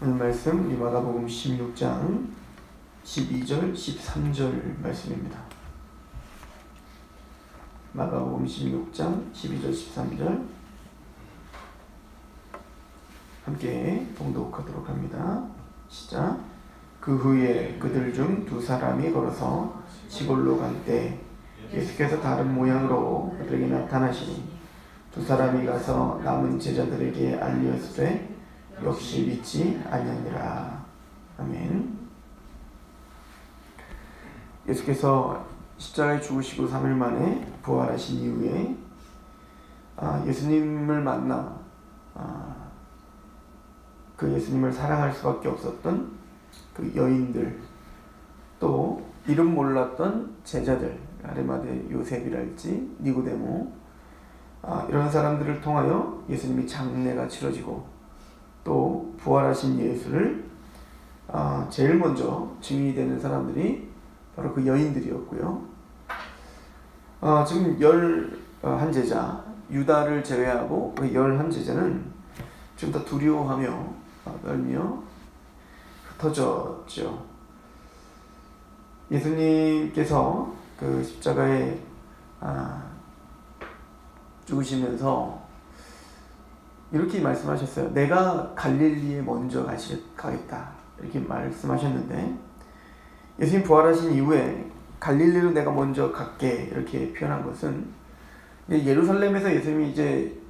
오늘 말씀 이 마가복음 16장 12절 13절 말씀입니다. 마가복음 16장 12절 13절 함께 봉독하도록 합니다. 시작. 그 후에 그들 중 두 사람이 걸어서 시골로 갈때 예수께서 다른 모양으로 그들에게 나타나시니 두 사람이 가서 남은 제자들에게 알렸으되 역시 믿지 아니하니라. 아멘. 예수께서 십자가에 죽으시고 3일 만에 부활하신 이후에 아, 예수님을 만나 아, 그 예수님을 사랑할 수밖에 없었던 그 여인들 또 이름 몰랐던 제자들 아레마데 요셉이랄지 니고데모 아, 이런 사람들을 통하여 예수님이 장례가 치러지고 또 부활하신 예수를 아, 제일 먼저 증인이 되는 사람들이 바로 그 여인들이었고요. 아, 지금 열한 제자 유다를 제외하고 그 열한 제자는 지금 다 두려워하며 아, 떨며 흩어졌죠. 예수님께서 그 십자가에 아, 죽으시면서 이렇게 말씀하셨어요. 내가 갈릴리에 먼저 가겠다. 이렇게 말씀하셨는데 예수님 부활하신 이후에 갈릴리로 내가 먼저 갈게 이렇게 표현한 것은 예루살렘에서 예수님이 이제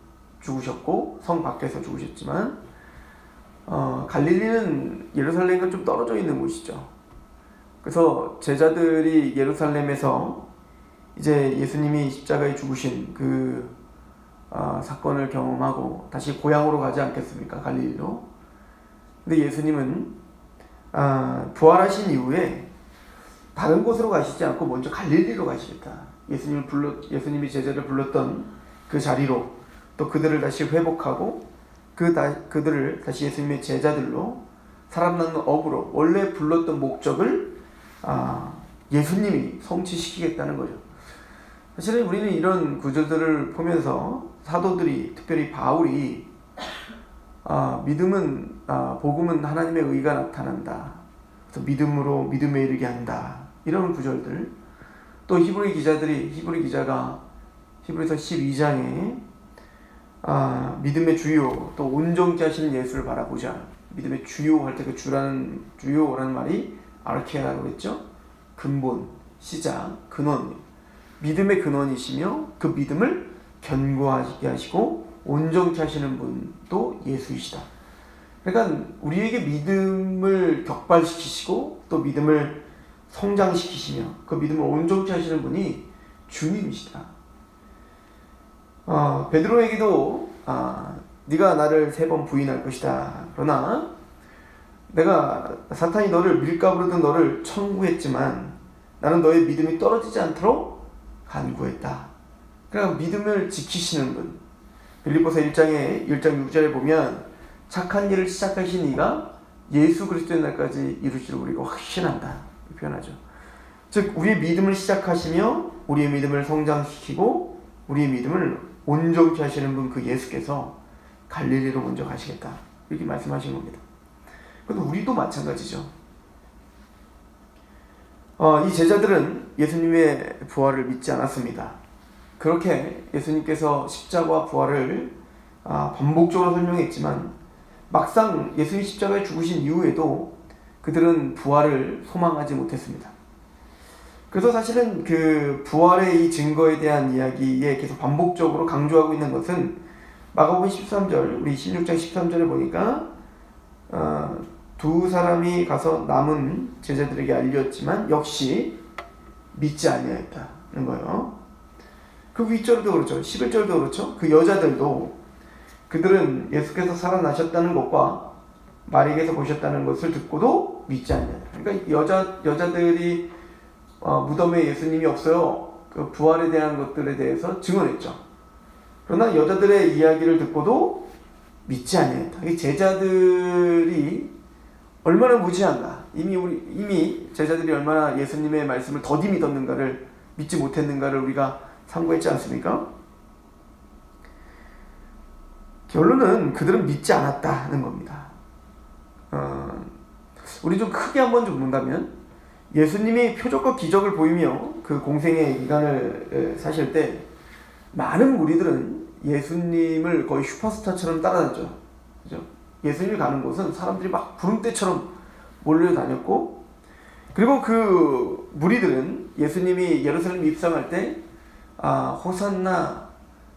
죽으셨고 성 밖에서 죽으셨지만 어, 갈릴리는 예루살렘과 좀 떨어져 있는 곳이죠. 그래서 제자들이 예루살렘에서 이제 예수님이 십자가에 죽으신 그 어, 사건을 경험하고 다시 고향으로 가지 않겠습니까? 갈릴리로. 근데 예수님은 어, 부활하신 이후에 다른 곳으로 가시지 않고 먼저 갈릴리로 가시겠다. 예수님을 불러 예수님이 제자를 불렀던 그 자리로 또 그들을 다시 회복하고 그 다, 그들을 다시 예수님의 제자들로 사람 낳는 업으로 원래 불렀던 목적을 아, 예수님이 성취시키겠다는 거죠. 사실은 우리는 이런 구절들을 보면서 사도들이 특별히 바울이 아, 믿음은 아, 복음은 하나님의 의가 나타난다. 그래서 믿음으로 믿음에 이르게 한다. 이런 구절들. 또 히브리 기자들이 히브리 기자가 히브리서 12장에 아, 믿음의 주요 또 온전케 하시는 예수를 바라보자. 믿음의 주요 할 때 그 주라는 주요라는 말이 아르케라고 했죠. 근본, 시작, 근원. 믿음의 근원이시며 그 믿음을 견고하게 하시고 온전케 하시는 분도 예수이시다. 그러니까 우리에게 믿음을 격발시키시고 또 믿음을 성장시키시며 그 믿음을 온전케 하시는 분이 주님이시다. 어, 베드로에게도 아, 네가 나를 세 번 부인할 것이다. 그러나 내가 사탄이 너를 밀가부르던 너를 청구했지만 나는 너의 믿음이 떨어지지 않도록 간구했다. 그러니까 믿음을 지키시는 분. 빌립보서 1장에 1장 6절에 보면 착한 일을 시작하신 이가 예수 그리스도의 날까지 이루시를 우리가 확신한다. 표현하죠. 즉 우리의 믿음을 시작하시며 우리의 믿음을 성장시키고 우리의 믿음을 온전케 하시는 분 그 예수께서 갈릴리로 먼저 가시겠다. 이렇게 말씀하신 겁니다. 근데 우리도 마찬가지죠. 어, 이 제자들은 예수님의 부활을 믿지 않았습니다. 그렇게 예수님께서 십자가와 부활을 아, 반복적으로 설명했지만 막상 예수님 십자가에 죽으신 이후에도 그들은 부활을 소망하지 못했습니다. 그래서 사실은 그 부활의 이 증거에 대한 이야기에 계속 반복적으로 강조하고 있는 것은 마가복음 13절 우리 16장 13절에 보니까 어, 두 사람이 가서 남은 제자들에게 알렸지만 역시 믿지 아니하였다는 거예요. 그 윗절도 그렇죠. 11절도 그렇죠. 그 여자들도 그들은 예수께서 살아나셨다는 것과 마리에게서 보셨다는 것을 듣고도 믿지 않는다. 그러니까 여자 여자들이 어, 무덤에 예수님이 없어요. 그 부활에 대한 것들에 대해서 증언했죠. 그러나 여자들의 이야기를 듣고도 믿지 않는다. 제자들이 얼마나 무지한가. 이미 우리 이미 제자들이 얼마나 예수님의 말씀을 더디 믿었는가를 믿지 못했는가를 우리가 참고했지 않습니까? 결론은 그들은 믿지 않았다는 겁니다. 어, 우리 좀 크게 한번 좀 본다면 예수님이 표적과 기적을 보이며 그 공생의 기간을 에, 사실 때 많은 무리들은 예수님을 거의 슈퍼스타처럼 따라다녔죠. 그죠? 예수님이 가는 곳은 사람들이 막 구름대처럼 몰려다녔고 그리고 그 무리들은 예수님이 예루살렘 입성할 때 아, 호산나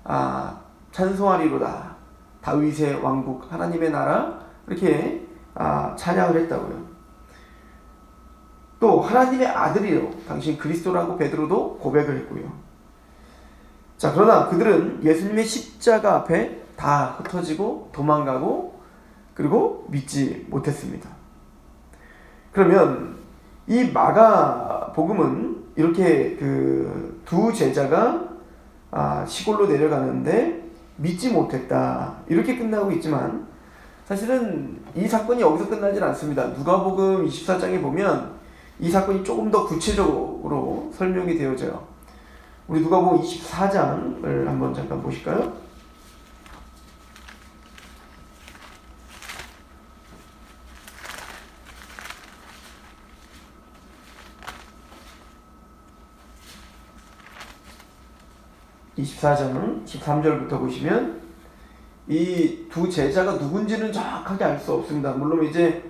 아, 찬송하리로다 다윗의 왕국 하나님의 나라 이렇게 아, 찬양을 했다고요. 또 하나님의 아들이요 당신 그리스도라고 베드로도 고백을 했고요. 자 그러나 그들은 예수님의 십자가 앞에 다 흩어지고 도망가고 그리고 믿지 못했습니다. 그러면 이 마가 복음은 이렇게 그 두 제자가 아, 시골로 내려가는데 믿지 못했다 이렇게 끝나고 있지만 사실은 이 사건이 여기서 끝나질 않습니다. 누가복음 24장에 보면 이 사건이 조금 더 구체적으로 설명이 되어져요. 우리 누가복음 24장을 한번 잠깐 보실까요? (24장) (13절부터) 보시면 이 두 제자가 누군지는 정확하게 알 수 없습니다. 물론 이제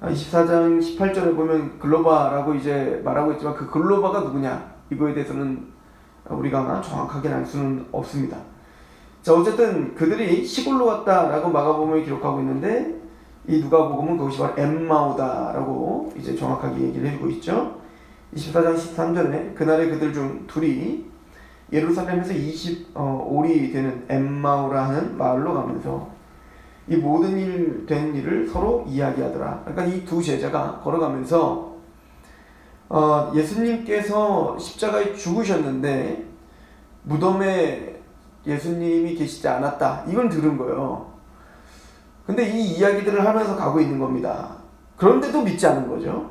24장 18절에 보면 글로바라고 이제 말하고 있지만 그 글로바가 누구냐 이거에 대해서는 우리가 정확하게 알 수는 없습니다. 자 어쨌든 그들이 시골로 갔다라고 마가복음에 기록하고 있는데 이 누가복음은 그것이 바로 엠마오다라고 이제 정확하게 얘기를 해주고 있죠. 24장 13절에 그날에 그들 중 둘이 예루살렘에서 20올이 되는 엠마오라 하는 마을로 가면서 이 모든 일 된 일을 서로 이야기하더라. 그러니까 이 두 제자가 걸어가면서 어, 예수님께서 십자가에 죽으셨는데 무덤에 예수님이 계시지 않았다. 이걸 들은 거예요. 근데 이 이야기들을 하면서 가고 있는 겁니다. 그런데도 믿지 않은 거죠.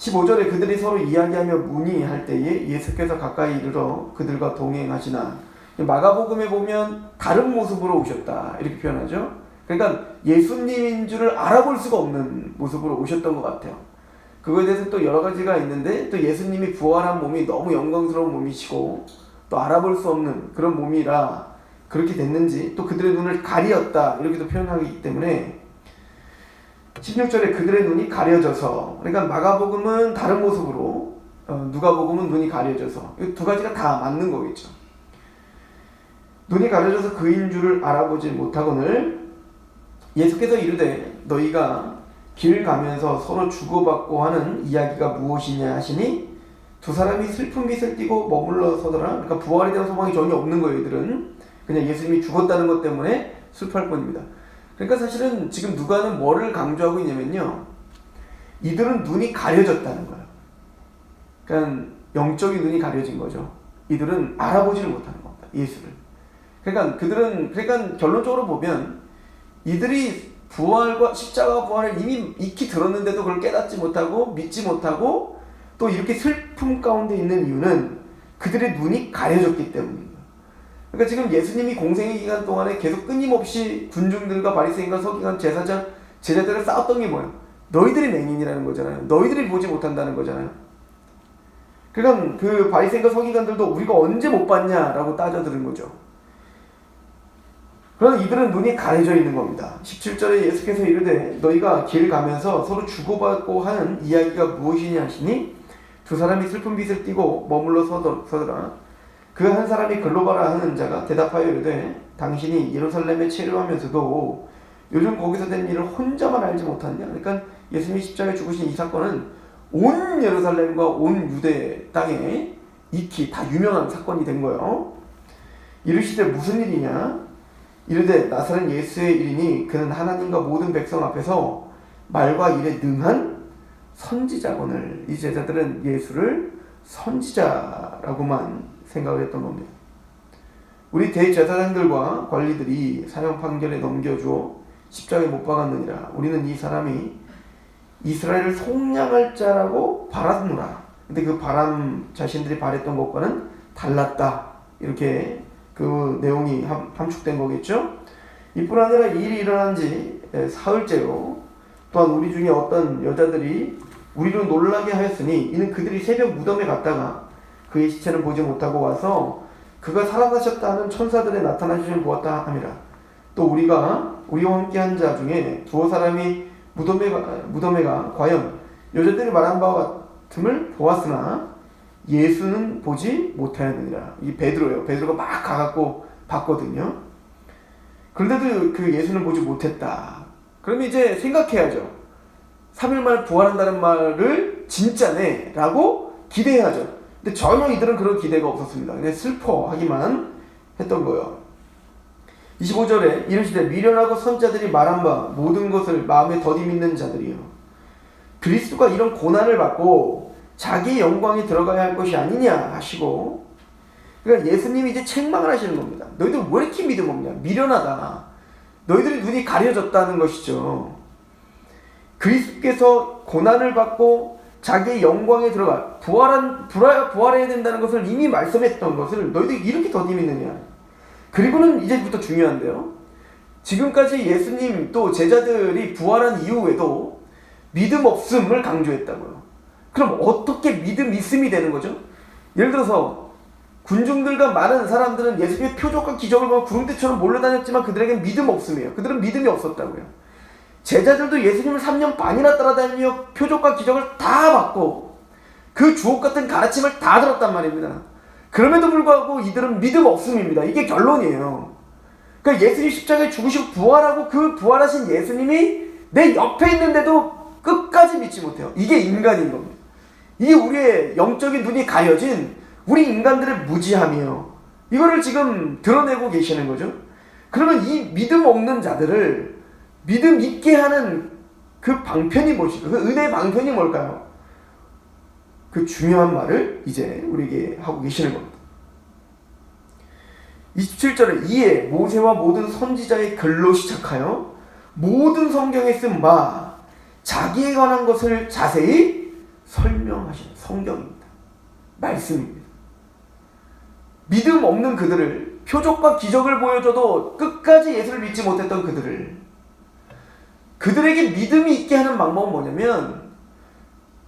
15절에 그들이 서로 이야기하며 문의할 때에 예수께서 가까이 이르러 그들과 동행하시나 마가복음에 보면 다른 모습으로 오셨다 이렇게 표현하죠. 그러니까 예수님인 줄을 알아볼 수가 없는 모습으로 오셨던 것 같아요. 그거에 대해서 또 여러 가지가 있는데 또 예수님이 부활한 몸이 너무 영광스러운 몸이시고 또 알아볼 수 없는 그런 몸이라 그렇게 됐는지 또 그들의 눈을 가리었다 이렇게도 표현하기 때문에 16절에 그들의 눈이 가려져서 그러니까 마가복음은 다른 모습으로 어, 누가복음은 눈이 가려져서 이두 가지가 다 맞는 거겠죠. 눈이 가려져서 그인 줄을 알아보지 못하거늘 예수께서 이르되 너희가 길 가면서 서로 주고받고 하는 이야기가 무엇이냐 하시니 두 사람이 슬픈 빛을 띠고 머물러 서더라. 그러니까 부활에 대한 소망이 전혀 없는 거예요. 이들은 그냥 예수님이 죽었다는 것 때문에 슬퍼할 뿐입니다. 그러니까 사실은 지금 누가는 뭐를 강조하고 있냐면요. 이들은 눈이 가려졌다는 거예요. 그러니까 영적인 눈이 가려진 거죠. 이들은 알아보지를 못하는 겁니다. 예수를. 그러니까 그들은 그러니까 결론적으로 보면 이들이 부활과 십자가 부활을 이미 익히 들었는데도 그걸 깨닫지 못하고 믿지 못하고 또 이렇게 슬픔 가운데 있는 이유는 그들의 눈이 가려졌기 때문입니다. 그러니까 지금 예수님이 공생의 기간 동안에 계속 끊임없이 군중들과 바리새인과 서기관 제사장 제자들을 싸웠던 게 뭐예요? 너희들이 맹인이라는 거잖아요. 너희들이 보지 못한다는 거잖아요. 그러니까 그 바리새인과 서기관들도 우리가 언제 못 봤냐라고 따져들은 거죠. 그러나 이들은 눈이 가려져 있는 겁니다. 17절에 예수께서 이르되 너희가 길 가면서 서로 주고받고 하는 이야기가 무엇이냐 하시니 두 사람이 슬픈 빛을 띠고 머물러 서더라. 그 한 사람이 글로바라 하는 자가 대답하여 이르되 당신이 예루살렘에 체류하면서도 요즘 거기서 된 일을 혼자만 알지 못하냐? 그러니까 예수님이 십자가에 죽으신 이 사건은 온 예루살렘과 온 유대 땅에 익히 다 유명한 사건이 된 거예요. 이르시되 무슨 일이냐? 이르되 나사렛 예수의 일이니 그는 하나님과 모든 백성 앞에서 말과 일에 능한 선지자건을 이 제자들은 예수를 선지자라고만 생각을 했던 겁니다. 우리 대제사장들과 관리들이 사형 판결에 넘겨주어 십자가에 못 박았느니라. 우리는 이 사람이 이스라엘을 속량할 자라고 바라노라. 근데 그 바람 자신들이 바랬던 것과는 달랐다. 이렇게 그 내용이 함축된 거겠죠. 이뿐 아니라 이 일이 일어난 지 예, 사흘째요. 또한 우리 중에 어떤 여자들이 우리를 놀라게 하였으니 이는 그들이 새벽 무덤에 갔다가 그의 시체는 보지 못하고 와서 그가 살아나셨다는 천사들의 나타나시는 보았다 함이라. 또 우리가 우리와 함께한 자 중에 두어 사람이 무덤에 가, 무덤에 가 과연 여자들이 말한 바와 같음을 보았으나 예수는 보지 못하였느니라. 이 베드로예요. 베드로가 막 가갖고 봤거든요. 그런데도 그 예수는 보지 못했다. 그럼 이제 생각해야죠. 3일 만에 부활한다는 말을 진짜네 라고 기대해야죠. 근데 전혀 이들은 그런 기대가 없었습니다. 그냥 슬퍼하기만 했던 거예요. 25절에 이르시되 미련하고 선자들이 말한 바 모든 것을 마음에 더디 믿는 자들이요. 그리스도가 이런 고난을 받고 자기 영광이 들어가야 할 것이 아니냐 하시고 그러니까 예수님이 이제 책망을 하시는 겁니다. 너희들 왜 이렇게 믿음 없냐? 미련하다. 너희들이 눈이 가려졌다는 것이죠. 그리스도께서 고난을 받고 자기의 영광에 들어가 부활한 부활, 부활해야 된다는 것을 이미 말씀했던 것을 너희들이 이렇게 더디 믿느냐? 그리고는 이제부터 중요한데요. 지금까지 예수님 또 제자들이 부활한 이후에도 믿음 없음을 강조했다고요. 그럼 어떻게 믿음 있음이 되는 거죠? 예를 들어서 군중들과 많은 사람들은 예수님의 표적과 기적을 보면 구름대처럼 몰려다녔지만 그들에겐 믿음 없음이에요. 그들은 믿음이 없었다고요. 제자들도 예수님을 3년 반이나 따라다니며 표적과 기적을 다 받고 그 주옥 같은 가르침을 다 들었단 말입니다. 그럼에도 불구하고 이들은 믿음 없음입니다. 이게 결론이에요. 그러니까 예수님 십자가에 죽으시고 부활하고 그 부활하신 예수님이 내 옆에 있는데도 끝까지 믿지 못해요. 이게 인간인 겁니다. 이게 우리의 영적인 눈이 가려진 우리 인간들의 무지함이에요. 이거를 지금 드러내고 계시는 거죠. 그러면 이 믿음 없는 자들을 믿음 있게 하는 그 방편이 무엇일까? 그 은혜의 방편이 뭘까요? 그 중요한 말을 이제 우리에게 하고 계시는 겁니다. 27절에 이에 모세와 모든 선지자의 글로 시작하여 모든 성경에 쓴 바 자기에 관한 것을 자세히 설명하시는 성경입니다. 말씀입니다. 믿음 없는 그들을 표적과 기적을 보여줘도 끝까지 예수를 믿지 못했던 그들을 그들에게 믿음이 있게 하는 방법은 뭐냐면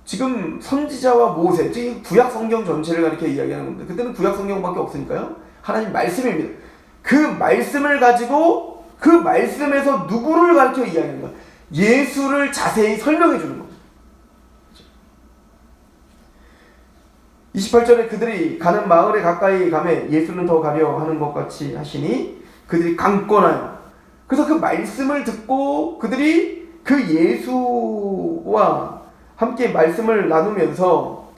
지금 선지자와 모세, 즉 구약 성경 전체를 가리켜 이야기하는 겁니다. 그때는 구약 성경밖에 없으니까요. 하나님 말씀입니다. 그 말씀을 가지고 그 말씀에서 누구를 가리켜 이야기하는 거야? 예수를 자세히 설명해 주는 겁니다. 28절에 그들이 가는 마을에 가까이 가매 예수는 더 가려 하는 것 같이 하시니 그들이 강권하여 그래서 그 말씀을 듣고 그들이 그 예수와 함께 말씀을 나누면서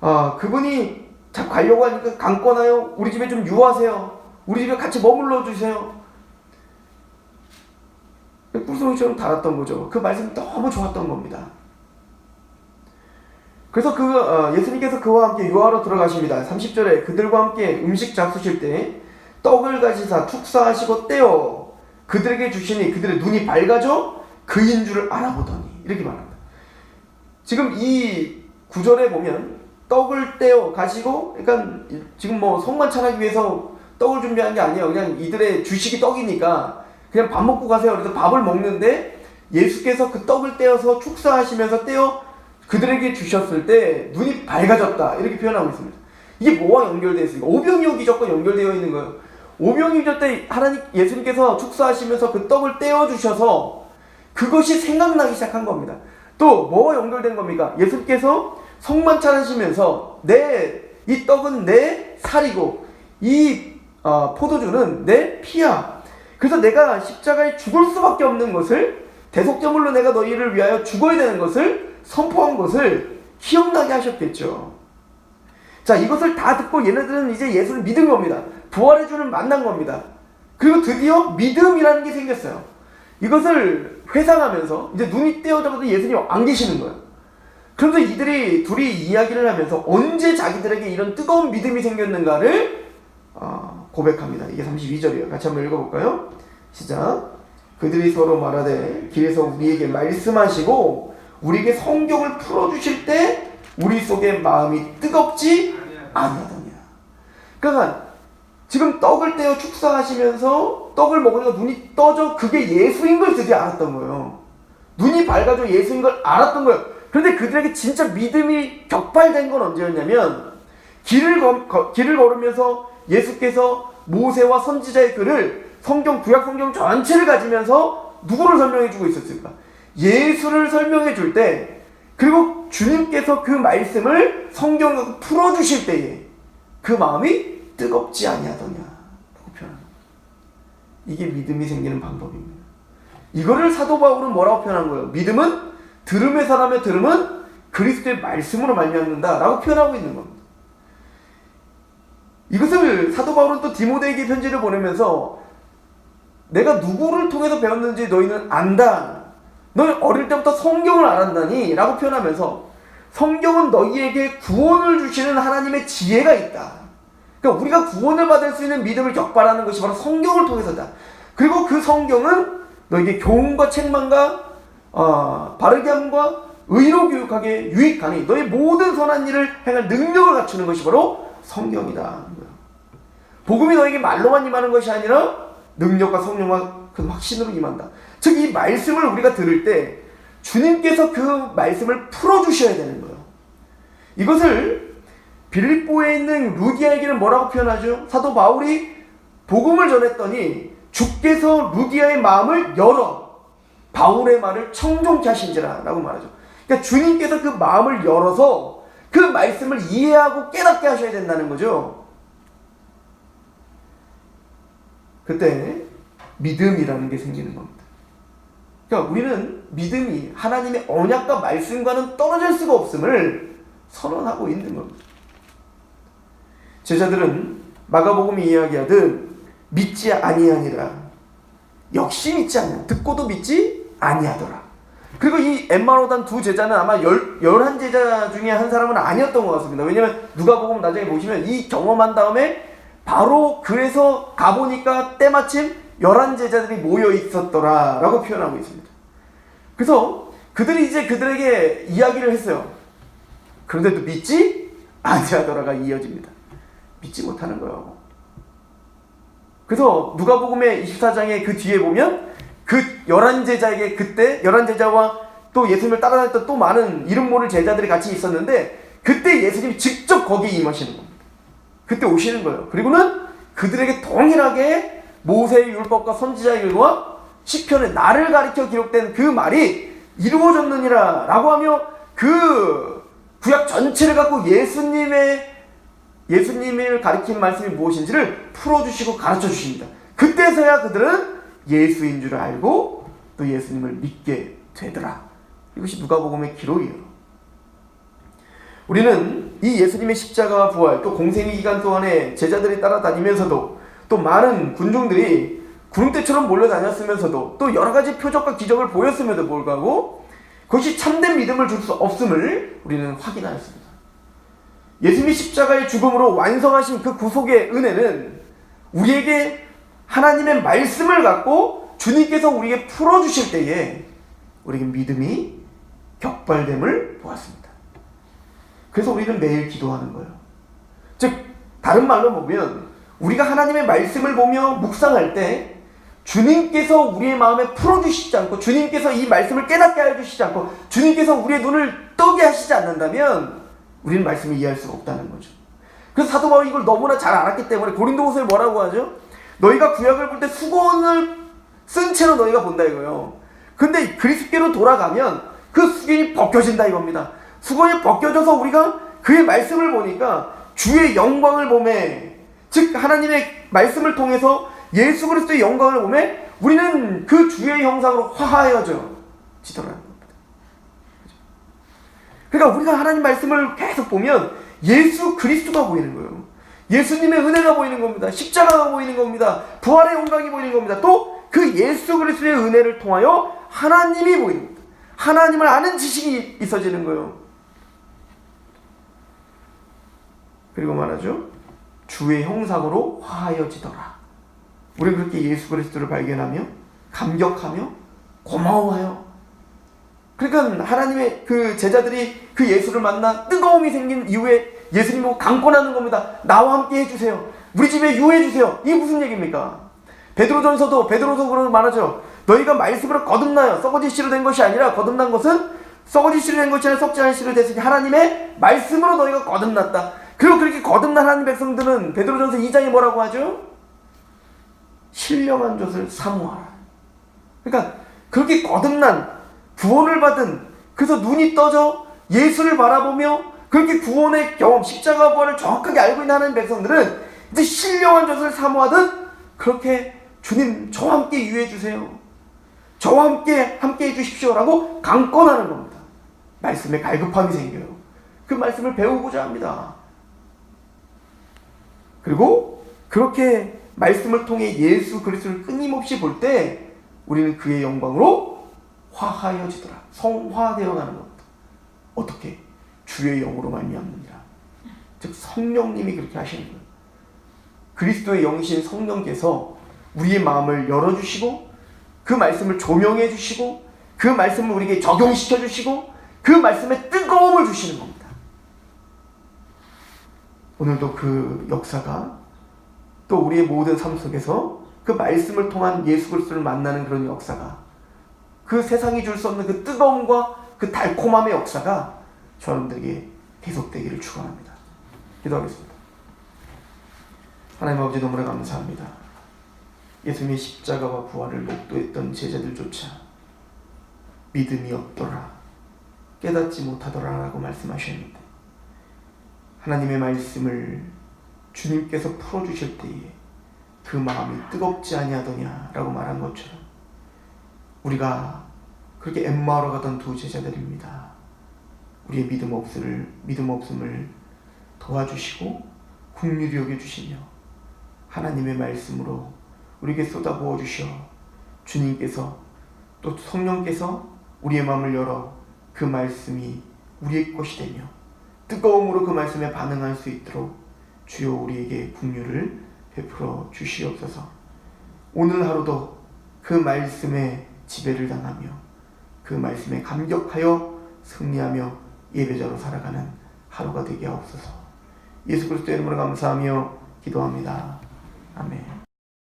아 그분이 자 가려고 하니까 강권하여 우리 집에 좀 유하세요. 우리 집에 같이 머물러 주세요. 꿀송이처럼 달았던 거죠. 그 말씀이 너무 좋았던 겁니다. 그래서 그 어, 예수님께서 그와 함께 유하로 들어가십니다. 30절에 그들과 함께 음식 잡수실 때 떡을 가지사 축사하시고 떼어 그들에게 주시니 그들의 눈이 밝아져 그인 줄을 알아보더니 이렇게 말합니다. 지금 이 구절에 보면 떡을 떼어 가지고 그러니까 지금 뭐 성만 차하기 위해서 떡을 준비한 게 아니에요. 그냥 이들의 주식이 떡이니까 그냥 밥 먹고 가세요. 그래서 밥을 먹는데 예수께서 그 떡을 떼어서 축사하시면서 떼어 그들에게 주셨을 때 눈이 밝아졌다 이렇게 표현하고 있습니다. 이게 뭐와 연결되어 있습니까? 오병이어 기적과 연결되어 있는 거예요. 오병이어 기적 때 하나님 예수님께서 축사하시면서 그 떡을 떼어 주셔서 그것이 생각나기 시작한 겁니다. 또 뭐와 연결된 겁니까? 예수께서 성만 차리시면서 내 이 떡은 내 살이고 이 어, 포도주는 내 피야. 그래서 내가 십자가에 죽을 수밖에 없는 것을 대속제물로 내가 너희를 위하여 죽어야 되는 것을 선포한 것을 기억나게 하셨겠죠. 자, 이것을 다 듣고 얘네들은 이제 예수를 믿은 겁니다. 부활의 주를 만난 겁니다. 그리고 드디어 믿음이라는 게 생겼어요. 이것을 회상하면서 이제 눈이 떼어져도 예수님이 안 계시는 거예요. 그래서 이들이 둘이 이야기를 하면서 언제 자기들에게 이런 뜨거운 믿음이 생겼는가를 어, 고백합니다. 이게 32절이에요. 같이 한번 읽어볼까요? 시작. 그들이 서로 말하되 길에서 우리에게 말씀하시고 우리에게 성경을 풀어주실 때 우리 속에 마음이 뜨겁지 아니하더냐. 그러니까 지금 떡을 떼어 축사하시면서 떡을 먹으니까 눈이 떠져 그게 예수인 걸 드디어 알았던 거예요. 눈이 밝아져 예수인 걸 알았던 거예요. 그런데 그들에게 진짜 믿음이 격발된 건 언제였냐면 길을, 거, 거- 길을 걸으면서 예수께서 모세와 선지자의 글을 성경 구약 성경 전체를 가지면서 누구를 설명해 주고 있었을까? 예수를 설명해 줄 때 그리고 주님께서 그 말씀을 성경으로 풀어 주실 때에 그 마음이 뜨겁지 아니하더냐. 이게 믿음이 생기는 방법입니다. 이거를 사도 바울은 뭐라고 표현한 거예요? 믿음은 들음의 사람의 들음은 그리스도의 말씀으로 말미암는다라고 표현하고 있는 겁니다. 이것을 사도 바울은 또 디모데에게 편지를 보내면서 내가 누구를 통해서 배웠는지 너희는 안다. 너희 어릴 때부터 성경을 알았다니 라고 표현하면서 성경은 너희에게 구원을 주시는 하나님의 지혜가 있다. 그러니까 우리가 구원을 받을 수 있는 믿음을 격발하는 것이 바로 성경을 통해서다. 그리고 그 성경은 너에게 교훈과 책망과 어, 바르게 함과 의로 교육하게 유익하니 너희 모든 선한 일을 행할 능력을 갖추는 것이 바로 성경이다. 복음이 너에게 말로만 임하는 것이 아니라 능력과 성령과 그 확신으로 임한다. 즉 이 말씀을 우리가 들을 때 주님께서 그 말씀을 풀어 주셔야 되는 거예요. 이것을 빌립보에 있는 루디아에게는 뭐라고 표현하죠? 사도 바울이 복음을 전했더니 주께서 루디아의 마음을 열어 바울의 말을 청종케 하신지라라고 말하죠. 그러니까 주님께서 그 마음을 열어서 그 말씀을 이해하고 깨닫게 하셔야 된다는 거죠. 그때 믿음이라는 게 생기는 겁니다. 그러니까 우리는 믿음이 하나님의 언약과 말씀과는 떨어질 수가 없음을 선언하고 있는 겁니다. 제자들은 마가복음이 이야기하듯 믿지 아니하니라 역시 믿지 아니하 듣고도 믿지 아니하더라. 그리고 이 엠마로단 두 제자는 아마 열, 열한 제자 중에 한 사람은 아니었던 것 같습니다. 왜냐면 누가복음 나중에 보시면 이 경험한 다음에 바로 그래서 가보니까 때마침 열한 제자들이 모여 있었더라 라고 표현하고 있습니다. 그래서 그들이 이제 그들에게 이야기를 했어요. 그런데도 믿지 아니하더라가 이어집니다. 믿지 못하는 거예요. 그래서 누가복음의 24장의 그 뒤에 보면 그 열한 제자에게 그때 열한 제자와 또 예수님을 따라다녔던 또 많은 이름 모를 제자들이 같이 있었는데 그때 예수님이 직접 거기에 임하시는 겁니다. 그때 오시는 거예요. 그리고는 그들에게 동일하게 모세의 율법과 선지자의 글과 시편의 나를 가리켜 기록된 그 말이 이루어졌느니라 라고 하며 그 구약 전체를 갖고 예수님의 예수님을 가리킨 말씀이 무엇인지를 풀어주시고 가르쳐 주십니다. 그때서야 그들은 예수인 줄 알고 또 예수님을 믿게 되더라. 이것이 누가복음의 기록이에요. 우리는 이 예수님의 십자가와 부활 또 공생의 기간 동안에 제자들이 따라다니면서도 또 많은 군중들이 구름대처럼 몰려다녔으면서도 또 여러 가지 표적과 기적을 보였음에도 불구하고 그것이 참된 믿음을 줄 수 없음을 우리는 확인하였습니다. 예수님이 십자가의 죽음으로 완성하신 그 구속의 은혜는 우리에게 하나님의 말씀을 갖고 주님께서 우리에게 풀어주실 때에 우리에게 믿음이 격발됨을 보았습니다. 그래서 우리는 매일 기도하는 거예요. 즉, 다른 말로 보면 우리가 하나님의 말씀을 보며 묵상할 때 주님께서 우리의 마음에 풀어주시지 않고 주님께서 이 말씀을 깨닫게 해주시지 않고 주님께서 우리의 눈을 뜨게 하시지 않는다면 우리는 말씀을 이해할 수가 없다는 거죠. 그래서 사도 바울이 이걸 너무나 잘 알았기 때문에 고린도후서에 뭐라고 하죠? 너희가 구약을 볼 때 수건을 쓴 채로 너희가 본다 이거요. 근데 그리스도로 돌아가면 그 수건이 벗겨진다 이겁니다. 수건이 벗겨져서 우리가 그의 말씀을 보니까 주의 영광을 보매 즉 하나님의 말씀을 통해서 예수 그리스도의 영광을 보매 우리는 그 주의 형상으로 화하여져 겁니다. 그러니까 우리가 하나님 말씀을 계속 보면 예수 그리스도가 보이는 거예요. 예수님의 은혜가 보이는 겁니다. 십자가가 보이는 겁니다. 부활의 영광이 보이는 겁니다. 또 그 예수 그리스도의 은혜를 통하여 하나님이 보이는 겁니다. 하나님을 아는 지식이 있어지는 거예요. 그리고 말하죠. 주의 형상으로 화하여지더라. 우리 그렇게 예수 그리스도를 발견하며 감격하며 고마워하여 그러니까 하나님의 그 제자들이 그 예수를 만나 뜨거움이 생긴 이후에 예수님 보고 강권하는 겁니다. 나와 함께 해주세요. 우리 집에 유해 주세요. 이게 무슨 얘기입니까? 베드로전서도 베드로서로 말하죠. 너희가 말씀으로 거듭나요. 썩어질 씨로 된 것이 아니라 거듭난 것은 썩어질 씨로 된 것이 아니라 썩지 않은 씨로 됐으니 하나님의 말씀으로 너희가 거듭났다. 그리고 그렇게 거듭난 하나님 백성들은 베드로전서 2장에 뭐라고 하죠? 신령한 것을 사모하라. 그러니까 그렇게 거듭난 구원을 받은 그래서 눈이 떠져 예수를 바라보며 그렇게 구원의 경험, 십자가 부활을 정확하게 알고 있는 하나님 백성들은 이제 신령한 것을 사모하듯 그렇게 주님 저와 함께 유해 주세요. 저와 함께 함께 해 주십시오라고 강권하는 겁니다. 말씀에 갈급함이 생겨요. 그 말씀을 배우고자 합니다. 그리고 그렇게 말씀을 통해 예수 그리스도를 끊임없이 볼 때 우리는 그의 영광으로 화하여지더라. 성화되어 가는 겁니다. 어떻게? 주의 영으로 말미암느니라. 즉 성령님이 그렇게 하시는 거예요. 그리스도의 영이신 성령께서 우리의 마음을 열어주시고 그 말씀을 조명해 주시고 그 말씀을 우리에게 적용시켜 주시고 그 말씀에 뜨거움을 주시는 겁니다. 오늘도 그 역사가 또 우리의 모든 삶 속에서 그 말씀을 통한 예수 그리스도를 만나는 그런 역사가 그 세상이 줄 수 없는 그 뜨거움과 그 달콤함의 역사가 저여러분들에게 계속되기를 축원합니다. 기도하겠습니다. 하나님 아버지 너무나 감사합니다. 예수님의 십자가와 부활을 목도했던 제자들조차 믿음이 없더라 깨닫지 못하더라라고 말씀하셨는데 하나님의 말씀을 주님께서 풀어주실 때에 그 마음이 뜨겁지 아니하더냐라고 말한 것처럼 우리가 그렇게 엠마오로 가던 두 제자들입니다. 우리의 믿음 없음을 믿음 없음을 도와주시고 국률이 여겨 주시며 하나님의 말씀으로 우리에게 쏟아부어 주셔 주님께서 또 성령께서 우리의 마음을 열어 그 말씀이 우리의 것이 되며 뜨거움으로 그 말씀에 반응할 수 있도록 주여 우리에게 국류를 베풀어 주시옵소서. 오늘 하루도 그 말씀에 지배를 당하며 그 말씀에 감격하여 승리하며 예배자로 살아가는 하루가 되게 하옵소서. 예수 그리스도의 이름으로 감사하며 기도합니다. 아멘.